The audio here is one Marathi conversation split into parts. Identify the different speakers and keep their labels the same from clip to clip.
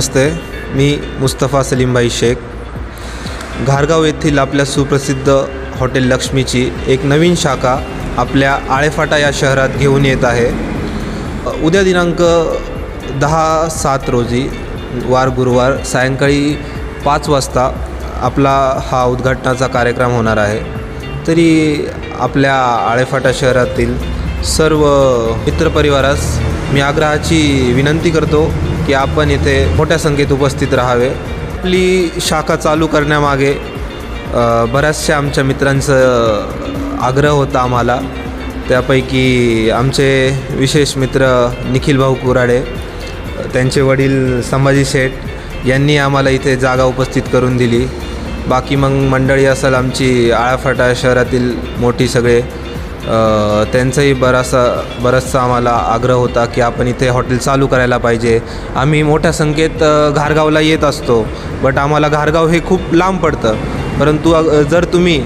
Speaker 1: नमस्ते मी मुस्तफा सलीमबाई शेख. घारगाव येथील आपल्या सुप्रसिद्ध हॉटेल लक्ष्मीची एक नवीन शाखा आपल्या आळेफाटा या शहरात घेऊन येत आहे. उद्या दिनांक दहा सात रोजी वार गुरुवार सायंकाळी पाच वाजता आपला हा उद्घाटनाचा कार्यक्रम होणार आहे. तरी आपल्या आळेफाटा शहरातील सर्व मित्रपरिवारास मी आग्रहाची विनंती करतो की आपण इथे मोठ्या संख्येत उपस्थित राहावे. आपली शाखा चालू करण्यामागे बऱ्याचशा आमच्या मित्रांचं आग्रह होता आम्हाला. त्यापैकी आमचे विशेष मित्र निखिल भाऊ कुराडे त्यांचे वडील संभाजी शेठ यांनी आम्हाला इथे जागा उपस्थित करून दिली. बाकी मग मंडळी असेल आमची आळाफाटा शहरातील मोठी सगळे त्यांचाही बराचसा बराचसा आम्हाला आग्रह होता की आपण इथे हॉटेल चालू करायला पाहिजे. आम्ही मोठ्या संख्येत घारगावला येत असतो. बट आम्हाला घारगाव हे खूप लांब पडतं. परंतु जर तुम्ही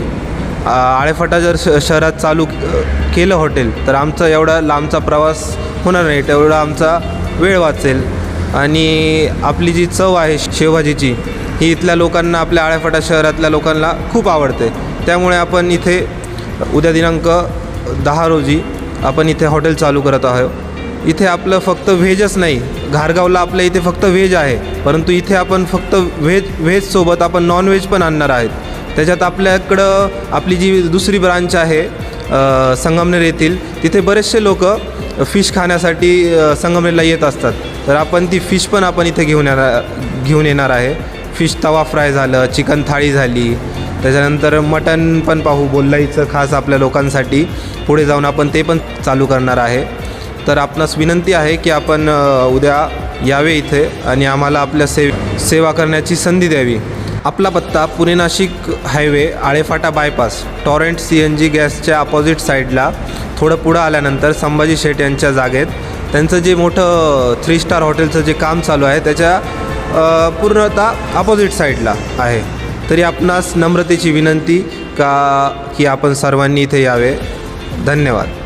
Speaker 1: आळेफटा आळेफाटा जर श शहरात चालू केलं हॉटेल तर आमचा एवढा लांबचा प्रवास होणार नाही. तेवढा आमचा वेळ वाचेल. आणि आपली जी चव आहे शेवभाजीची ही इथल्या लोकांना आपल्या आळेफाटा शहरातल्या लोकांना खूप आवडते. त्यामुळे आपण इथे उद्या दिनांक दहा रोजी आपण इथे हॉटेल चालू करत आहोत. इथे आपलं फक्त व्हेजच नाही घारगावला आपल्या इथे फक्त व्हेज आहे. परंतु इथे आपण फक्त व्हेज व्हेजसोबत आपण नॉनव्हेज पण आणणार आहेत. त्याच्यात आपल्याकडं आपली जी दुसरी ब्रांच आहे संगमनेर येथील तिथे बरेचसे लोक फिश खाण्यासाठी संगमनेरला येत असतात. तर आपण ती फिश पण आपण इथे घेऊन येणार घेऊन येणार आहे. फिश तवा फ्राय झालं चिकन थाळी झाली त्याच्यानंतर मटन पण पाहू बोल्लाईचं खास आपल्या लोकांसाठी. पुढे जाऊन आपण ते पण चालू करणार आहे. तर आपणास विनंती आहे की आपण उद्या यावे इथे आणि आम्हाला आपल्या से सेवा करण्याची संधी द्यावी. आपला पत्ता Pune Nashik highway Alephata bypass Torrent C N G गॅसच्या अपोजिट साईडला. थोडं पुढं आल्यानंतर संभाजी शेठ यांच्या जागेत. त्यांचं जे मोठं थ्री स्टार हॉटेलचं जे काम चालू आहे त्याच्या पूर्णतः अपोजिट साईडला आहे. तरी आपणास नम्रतेची विनंती का की आपण सर्वांनी इथे यावे? धन्यवाद.